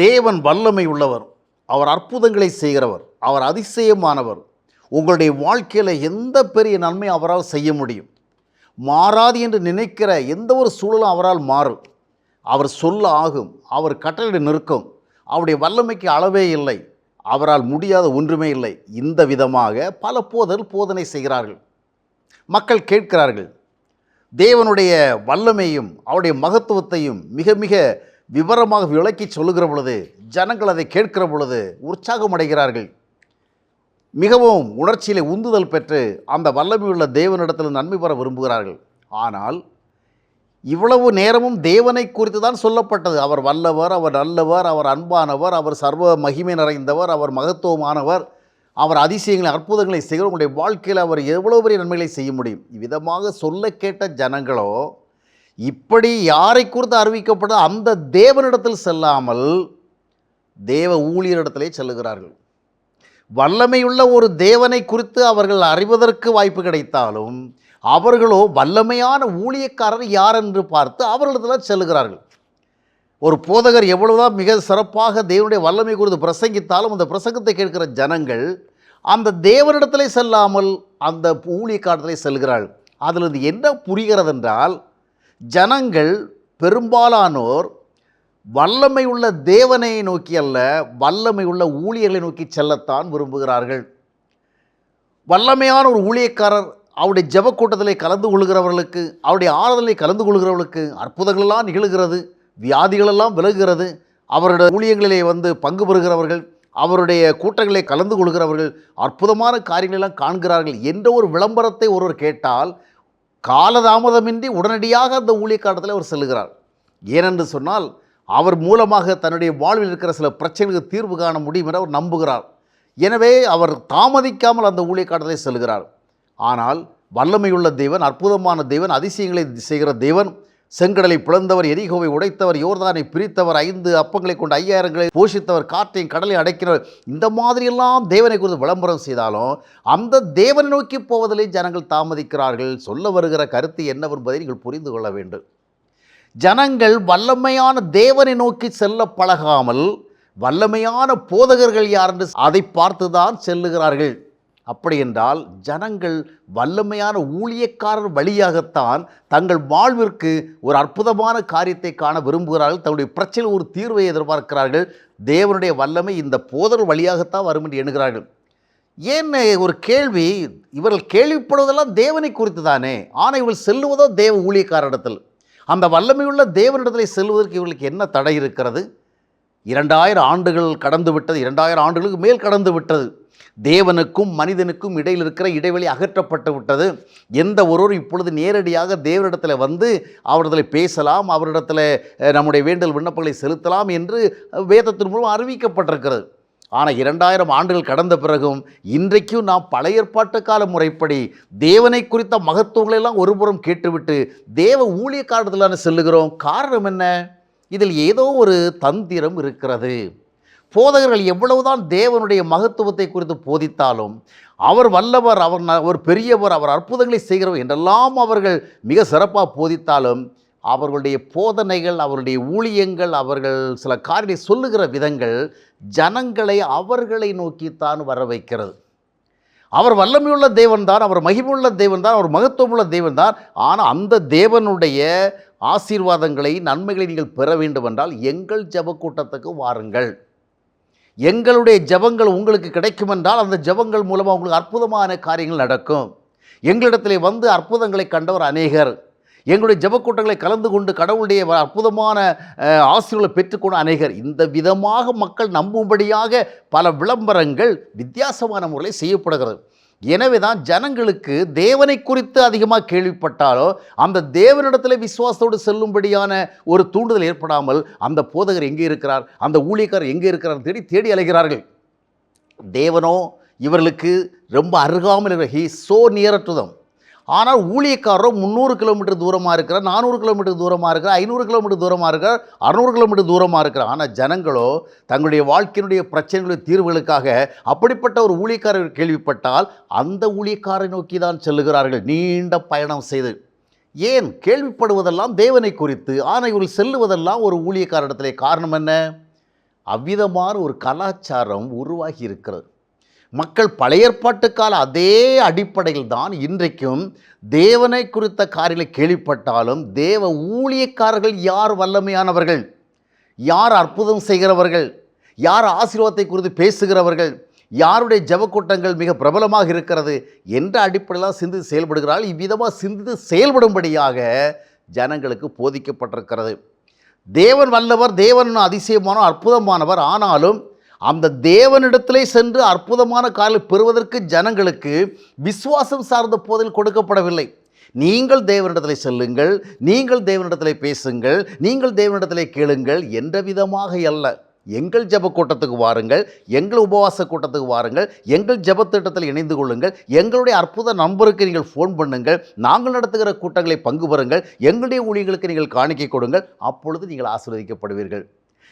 தேவன் வல்லமை உள்ளவர். அவர் அற்புதங்களை செய்கிறவர். அவர் அதிசயமானவர். உங்களுடைய வாழ்க்கையில் எந்த பெரிய நன்மை அவரால் செய்ய முடியும்? மாறாது என்று நினைக்கிற எந்த ஒரு சூழலும் அவரால் மாறும். அவர் சொல்ல ஆகும். அவர் கட்டளை நிற்கும் அவருடைய வல்லமைக்கு அளவே இல்லை. அவரால் முடியாத ஒன்றுமே இல்லை. இந்த விதமாக பல போதல் போதனை செய்கிறார்கள். மக்கள் கேட்கிறார்கள். தேவனுடைய வல்லமையும் அவருடைய மகத்துவத்தையும் மிக மிக விவரமாக விளக்கி சொல்லுகிற பொழுது ஜனங்கள் அதை கேட்கிற பொழுது உற்சாகம் அடைகிறார்கள். மிகவும் உணர்ச்சியிலே உந்துதல் பெற்று அந்த வல்லமையுள்ள தேவனிடத்தில் நன்மை பெற விரும்புகிறார்கள். ஆனால் இவ்வளவு நேரமும் தேவனை குறித்து தான் சொல்லப்பட்டது. அவர் வல்லவர் அவர் நல்லவர் அவர் அன்பானவர் அவர் சர்வ மகிமை நிறைந்தவர் அவர் மகத்துவமானவர் அவர் அதிசயங்களை அற்புதங்களை செய்கிற உங்களுடைய வாழ்க்கையில் அவர் எவ்வளோ பெரிய நன்மைகளை செய்ய முடியும்? இவ்விதமாக சொல்ல கேட்ட ஜனங்களோ இப்படி யாரை குறித்து அறிவிக்கப்பட்ட அந்த தேவனிடத்தில் செல்லாமல் தேவ ஊழியரிடத்திலே செல்லுகிறார்கள். வல்லமையுள்ள ஒரு தேவனை குறித்து அவர்கள் அறிவதற்கு வாய்ப்பு கிடைத்தாலும் அவர்களோ வல்லமையான ஊழியக்காரர் யார் என்று பார்த்து அவர்களிடத்தில் செல்லுகிறார்கள். ஒரு போதகர் எவ்வளவுதான் மிக சிறப்பாக தேவனுடைய வல்லமை குறித்து பிரசங்கித்தாலும் அந்த பிரசங்கத்தை கேட்கிற ஜனங்கள் அந்த தேவனிடத்திலே செல்லாமல் அந்த ஊழியக்காரத்திலே செல்கிறார்கள். அதிலிருந்து என்ன புரிகிறது என்றால் ஜனங்கள் பெரும்பாலானோர் வல்லமை உள்ள தேவனை நோக்கி அல்ல வல்லமை உள்ள ஊழியர்களை நோக்கி செல்லத்தான் விரும்புகிறார்கள். வல்லமையான ஒரு ஊழியக்காரர் அவருடைய ஜெப கலந்து கொள்கிறவர்களுக்கு அவருடைய ஆறுதலில் கலந்து கொள்கிறவர்களுக்கு அற்புதங்களெல்லாம் நிகழ்கிறது வியாதிகளெல்லாம் விலகுகிறது. அவருடைய ஊழியங்களிலே வந்து பங்கு பெறுகிறவர்கள் அவருடைய கூட்டங்களிலே கலந்து கொள்கிறவர்கள் அற்புதமான காரியங்களெல்லாம் காண்கிறார்கள் என்ற ஒரு விளம்பரத்தை ஒருவர் கேட்டால் காலதாமதமின்றி உடனடியாக அந்த ஊழியக்காலத்தில் அவர் செல்கிறார் ஏனென்று சொன்னால் அவர் மூலமாக தன்னுடைய வாழ்வில் இருக்கிற சில பிரச்சனைகளுக்கு தீர்வு காண முடியும் என அவர் நம்புகிறார். எனவே அவர் தாமதிக்காமல் அந்த ஊழியக்காலத்திலே செல்கிறார் ஆனால் வல்லமையுள்ள தேவன் அற்புதமான தேவன் அதிசயங்களை செய்கிற தேவன் செங்கடலை பிளந்தவர் எரிகோவை உடைத்தவர் யோர்தானை பிரித்தவர் ஐந்து அப்பங்களை கொண்டு ஐயாயிரங்களை போஷித்தவர் காற்றையும் கடலை அடைக்கிறவர். இந்த மாதிரியெல்லாம் தேவனை குறித்து விளம்பரம் செய்தாலும் அந்த தேவனை நோக்கி போவதிலே ஜனங்கள் தாமதிக்கிறார்கள். சொல்ல வருகிற கருத்து என்னவென்பதை நீங்கள் புரிந்து கொள்ள வேண்டும். ஜனங்கள் வல்லமையான தேவனை நோக்கி செல்ல பழகாமல் வல்லமையான போதகர்கள் யார் என்று அதை பார்த்து தான் செல்லுகிறார்கள். அப்படி என்றால் ஜனங்கள் வல்லமையான ஊழியக்காரர் வழியாகத்தான் தங்கள் வாழ்விற்கு ஒரு அற்புதமான காரியத்தை காண விரும்புகிறார்கள். தன்னுடைய பிரச்சனை ஒரு தீர்வை எதிர்பார்க்கிறார்கள். தேவனுடைய வல்லமை இந்த போதல் வழியாகத்தான் வரும் என்று எண்ணுகிறார்கள். ஏன் ஒரு கேள்வி இவர்கள் கேள்விப்படுவதெல்லாம் தேவனை குறித்து தானே? ஆனால் இவர்கள் செல்லுவதோ தேவ ஊழியக்காரரிடத்தில். அந்த வல்லமையுள்ள தேவனிடத்தில் செல்வதற்கு இவர்களுக்கு என்ன தடை இருக்கிறது? இரண்டாயிரம் ஆண்டுகள் கடந்து விட்டது இரண்டாயிரம் ஆண்டுகளுக்கு மேல் கடந்து விட்டது. தேவனுக்கும் மனிதனுக்கும் இடையில் இருக்கிற இடைவெளி அகற்றப்பட்டு விட்டது. எந்த ஒருவர் இப்பொழுது நேரடியாக தேவனிடத்தில் வந்து அவரிடத்தில் பேசலாம் அவரிடத்தில் நம்முடைய வேண்டல் விண்ணப்பங்களை செலுத்தலாம் என்று வேதத்தின் மூலம் அறிவிக்கப்பட்டிருக்கிறது. ஆனால் இரண்டாயிரம் ஆண்டுகள் கடந்த பிறகும் இன்றைக்கும் நாம் பழைய ஏற்பாட்டு கால முறைப்படி தேவனை குறித்த மகத்துவங்களெல்லாம் ஒருபுறம் கேட்டுவிட்டு தேவ ஊழியக்காரத்திலான செல்லுகிறோம். காரணம் என்ன? இதில் ஏதோ ஒரு தந்திரம் இருக்கிறது. போதகர்கள் எவ்வளவுதான் தேவனுடைய மகத்துவத்தை குறித்து போதித்தாலும் அவர் வல்லவர் அவர் ந- அவர் பெரியவர் அவர் அற்புதங்களை செய்கிறவர் என்றெல்லாம் அவர்கள் மிக சிறப்பாக போதித்தாலும் அவர்களுடைய போதனைகள் அவருடைய ஊழியங்கள் அவர்கள் சில காரியங்களை சொல்லுகிற விதங்கள் ஜனங்களை அவர்களை நோக்கித்தான் வர வைக்கிறது. அவர் வல்லமையுள்ள தேவன்தான் அவர் மகிமுள்ள தேவன் தான் அவர் மகத்துவமுள்ள தேவன்தான் ஆனால் அந்த தேவனுடைய ஆசீர்வாதங்களை நன்மைகளை நீங்கள் பெற வேண்டும் என்றால் எங்கள் ஜெப கூட்டத்துக்கு வாருங்கள். எங்களுடைய ஜெபங்கள் உங்களுக்கு கிடைக்குமென்றால் அந்த ஜெபங்கள் மூலமாக உங்களுக்கு அற்புதமான காரியங்கள் நடக்கும். எங்களிடத்திலே வந்து அற்புதங்களை கண்டவர் அநேகர். எங்களுடைய ஜபக்கூட்டங்களை கலந்து கொண்டு கடவுளுடைய அற்புதமான ஆசிரியர்களை ஆசீர்வாதங்களை பெற்றுக்கொண்ட அநேகர். இந்த விதமாக மக்கள் நம்பும்படியாக பல விளம்பரங்கள் வித்தியாசமான முறையில் செய்யப்படுகிறது. எனவே தான் ஜனங்களுக்கு தேவனை குறித்து அதிகமாக கேள்விப்பட்டாலோ அந்த தேவனிடத்தில் விசுவாசத்தோடு செல்லும்படியான ஒரு தூண்டுதல் ஏற்படாமல் அந்த போதகர் எங்கே இருக்கிறார் அந்த ஊழியக்காரர் எங்கே இருக்கிறார் தேடி தேடி அலைகிறார்கள். தேவனோ இவர்களுக்கு ரொம்ப அருகாமல் இருக்கிற he so near to them ஆனால் ஊழியக்காரரோ முந்நூறு கிலோமீட்டர் தூரமாக இருக்கிற நானூறு கிலோமீட்டர் தூரமாக இருக்கிற ஐநூறு கிலோமீட்டர் தூரமாக இருக்கிறார் அறுநூறு கிலோமீட்டர் தூரமாக இருக்கிறார். ஆனால் ஜனங்களோ தங்களுடைய வாழ்க்கையினுடைய பிரச்சனைகளுடைய தீர்வுகளுக்காக அப்படிப்பட்ட ஒரு ஊழியக்காரர் கேள்விப்பட்டால் அந்த ஊழியக்காரை நோக்கி தான் செல்லுகிறார்கள். நீண்ட பயணம் செய்து. ஏன்? கேள்விப்படுவதெல்லாம் தேவனை குறித்து ஆனால் இவர்கள் செல்லுவதெல்லாம் ஒரு ஊழியக்காரிடத்திலே காரணம் என்ன? அவ்விதமான ஒரு கலாச்சாரம் உருவாகி இருக்கிறது. மக்கள் பழைய ஏற்பாட்டு கால அதே அடிப்படையில் தான் இன்றைக்கும் தேவனை குறித்த காரியங்களை கேள்விப்பட்டாலும் தேவ ஊழியக்காரர்கள் யார் வல்லமையானவர்கள்? யார் அற்புதம் செய்கிறவர்கள்? யார் ஆசீர்வாதத்தை குறித்து பேசுகிறவர்கள்? யாருடைய ஜெபக்கூட்டங்கள் மிக பிரபலமாக இருக்கிறது என்ற அடிப்படையில் சிந்தித்து செயல்படுகிறார்கள் இவ்விதமாக சிந்தித்து செயல்படும்படியாக ஜனங்களுக்கு போதிக்கப்பட்டிருக்கிறது. தேவன் வல்லவர் தேவன் அதிசயமான அற்புதமானவர். ஆனாலும் அந்த தேவனிடத்திலே சென்று அற்புதமான காலில் பெறுவதற்கு ஜனங்களுக்கு விசுவாசம் சார்ந்த போதில் கொடுக்கப்படவில்லை. நீங்கள் தேவனிடத்தில் செல்லுங்கள் நீங்கள் தேவனிடத்தில் பேசுங்கள் நீங்கள் தேவனிடத்தில் கேளுங்கள் என்ற விதமாக அல்ல. எங்கள் ஜப கூட்டத்துக்கு வாருங்கள் எங்கள் உபவாச கூட்டத்துக்கு வாருங்கள் எங்கள் ஜெப திட்டத்தில் இணைந்து கொள்ளுங்கள் எங்களுடைய அற்புத நம்பருக்கு நீங்கள் ஃபோன் பண்ணுங்கள் நாங்கள் நடத்துகிற கூட்டங்களை பங்கு பெறுங்கள் எங்களுடைய ஊழியர்களுக்கு நீங்கள் காணிக்கை கொடுங்கள் அப்பொழுது நீங்கள் ஆசீர்வதிக்கப்படுவீர்கள்.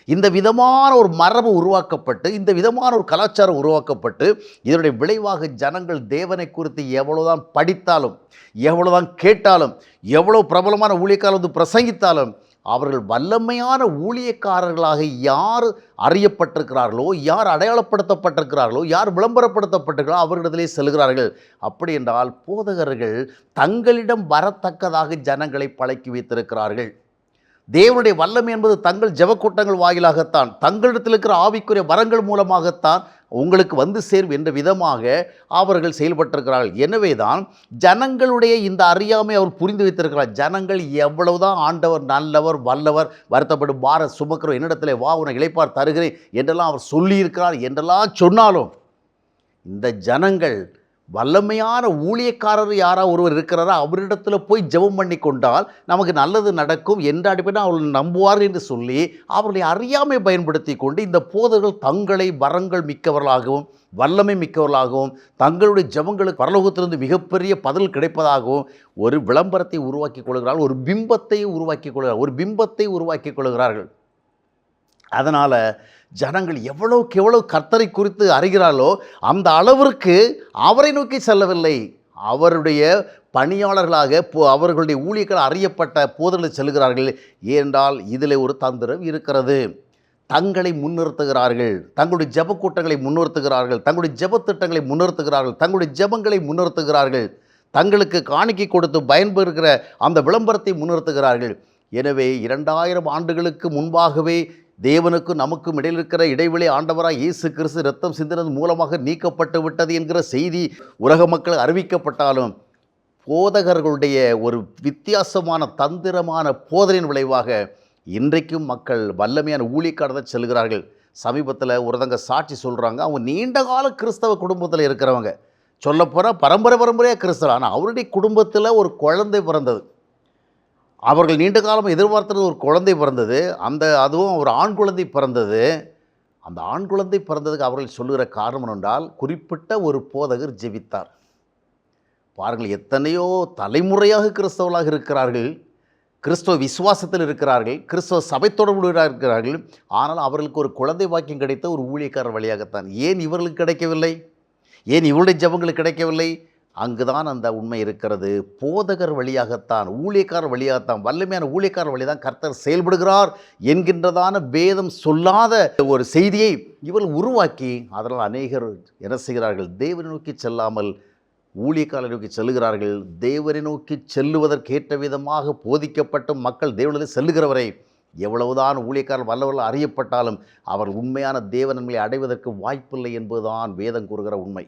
இந்த விதமான ஒரு மரபு உருவாக்கப்பட்டு இந்த விதமான ஒரு கலாச்சாரம் உருவாக்கப்பட்டு இதனுடைய விளைவாக ஜனங்கள் தேவனை குறித்து எவ்வளவுதான் படித்தாலும் எவ்வளவுதான் கேட்டாலும் எவ்வளோ பிரபலமான ஊழியக்காரர் வந்து பிரசங்கித்தாலும் அவர்கள் வல்லமையான ஊழியக்காரர்களாக யார் அறியப்பட்டிருக்கிறார்களோ யார் அடையாளப்படுத்தப்பட்டிருக்கிறார்களோ யார் விளம்பரப்படுத்தப்பட்டிருக்கிறாரோ அவர்களிடத்திலே செல்கிறார்கள். அப்படி என்றால் போதகர்கள் தங்களிடம் வரத்தக்கதாக ஜனங்களை பழக்கி வைத்திருக்கிறார்கள். தேவனுடைய வல்லமை என்பது தங்கள் ஜெபக்கூட்டங்கள் வாயிலாகத்தான் தங்களிடத்தில் இருக்கிற ஆவிக்குரிய வரங்கள் மூலமாகத்தான் உங்களுக்கு வந்து சேரும் என்ற விதமாக அவர்கள் செயல்பட்டிருக்கிறார்கள். எனவே தான் ஜனங்களுடைய இந்த அறியாமை அவர் புரிந்து வைத்திருக்கிறார். ஜனங்கள் எவ்வளவுதான் ஆண்டவர் நல்லவர் வல்லவர் வருத்தப்படும் பார சுமக்கிறோம் என்னிடத்தில் வா உன இழைப்பார் தருகிறேன் என்றெல்லாம் அவர் சொல்லியிருக்கிறார் என்றெல்லாம் சொன்னாலும் இந்த ஜனங்கள் வல்லமையான ஊழியக்காரர் யாராக ஒருவர் இருக்கிறாரோ அவரிடத்தில் போய் ஜெபம் பண்ணி கொண்டால் நமக்கு நல்லது நடக்கும் என்ற அடிப்படையில் அவர்கள் நம்புவார் என்று சொல்லி அவர்களை அறியாமை பயன்படுத்தி கொண்டு இந்த போதர்கள் தங்களை வரங்கள் மிக்கவர்களாகவும் வல்லமை மிக்கவர்களாகவும் தங்களுடைய ஜெபங்களுக்கு பரலோகத்திலிருந்து மிகப்பெரிய பதில் கிடைப்பதாகவும் ஒரு விளம்பரத்தை உருவாக்கி கொள்கிறார்கள் ஒரு பிம்பத்தை உருவாக்கி கொள்கிறார் ஒரு பிம்பத்தை உருவாக்கி கொள்கிறார்கள். அதனால் ஜனங்கள் எவ்வளவுக்கு எவ்வளவு கர்த்தரை குறித்து அறிகிறாளோ அந்த அளவிற்கு அவரை நோக்கி செல்லவில்லை. அவருடைய பணியாளர்களாக போ- அவர்களுடைய ஊழியர்கள் அறியப்பட்ட போதர்கள் செல்கிறார்கள். ஏனென்றால் இதில் ஒரு தந்திரம் இருக்கிறது. தங்களை முன்னிறுத்துகிறார்கள். தங்களுடைய ஜப கூட்டங்களை முன்னிறுத்துகிறார்கள். தங்களுடைய ஜப திட்டங்களை முன்னிறுத்துகிறார்கள். தங்களுடைய ஜெபங்களை முன்னிறுத்துகிறார்கள். தங்களுக்கு காணிக்கை கொடுத்து பயன்பெறுகிற அந்த விளம்பரத்தை முன்னிறுத்துகிறார்கள். எனவே இரண்டாயிரம் ஆண்டுகளுக்கு முன்பாகவே தேவனுக்கும் நமக்கும் இடையில் இருக்கிற இடைவெளி ஆண்டவராக இயேசு கிறிஸ்து ரத்தம் சிந்தினது மூலமாக நீக்கப்பட்டு விட்டது என்கிற செய்தி உலக மக்கள் அறிவிக்கப்பட்டாலும் போதகர்களுடைய ஒரு வித்தியாசமான தந்திரமான போதனையின் விளைவாக இன்றைக்கும் மக்கள் வல்லமையான ஊழியக்காரதை செல்கிறார்கள். சமீபத்தில் ஒருதங்க சாட்சி சொல்கிறாங்க அவங்க நீண்ட கால கிறிஸ்தவ குடும்பத்தில் இருக்கிறவங்க. சொல்லப்போகிற பரம்பரை பரம்பரையாக கிறிஸ்தவ ஆனால் அவருடைய குடும்பத்தில் ஒரு குழந்தை பிறந்தது. அவர்கள் நீண்ட காலம் எதிர்பார்த்தது ஒரு குழந்தை பிறந்தது. அந்த அதுவும் ஒரு ஆண் குழந்தை பிறந்தது. அந்த ஆண் குழந்தை பிறந்ததுக்கு அவர்கள் சொல்லுகிற காரணம் என்றால் குறிப்பிட்ட ஒரு போதகர் ஜெபித்தார். பாருங்கள் எத்தனையோ தலைமுறையாக கிறிஸ்தவர்களாக இருக்கிறார்கள். கிறிஸ்தவ விசுவாசத்தில் இருக்கிறார்கள். கிறிஸ்தவ சபை தொடர்புடையவராக இருக்கிறார்கள். ஆனால் அவர்களுக்கு ஒரு குழந்தை வாக்கியம் கிடைத்த ஒரு ஊழியக்காரர் வழியாகத்தான். ஏன் இவர்களுக்கு கிடைக்கவில்லை? ஏன் இவருடைய ஜெபங்களுக்கு கிடைக்கவில்லை? அங்குதான் அந்த உண்மை இருக்கிறது. போதகர் வழியாகத்தான் ஊழியக்காரர் வழியாகத்தான் வல்லமையான ஊழியக்காரர் வழி தான் கர்த்தர் செயல்படுகிறார் என்கின்றதான வேதம் சொல்லாத ஒரு செய்தியை இவர்கள் உருவாக்கி அதனால் அநேகர் என்ன செய்கிறார்கள்? தேவனை நோக்கி செல்லாமல் ஊழியக்காரரை நோக்கி செல்லுகிறார்கள். தேவனை நோக்கி செல்லுவதற்கேற்ற விதமாக போதிக்கப்பட்ட மக்கள் தேவனிடத்தில் செல்லுகிறவரை எவ்வளவுதான் ஊழியக்காரர் வல்லவர்கள் அறியப்பட்டாலும் அவர் உண்மையான தேவ நன்மையை அடைவதற்கு வாய்ப்பில்லை என்பதுதான் வேதம் கூறுகிற உண்மை.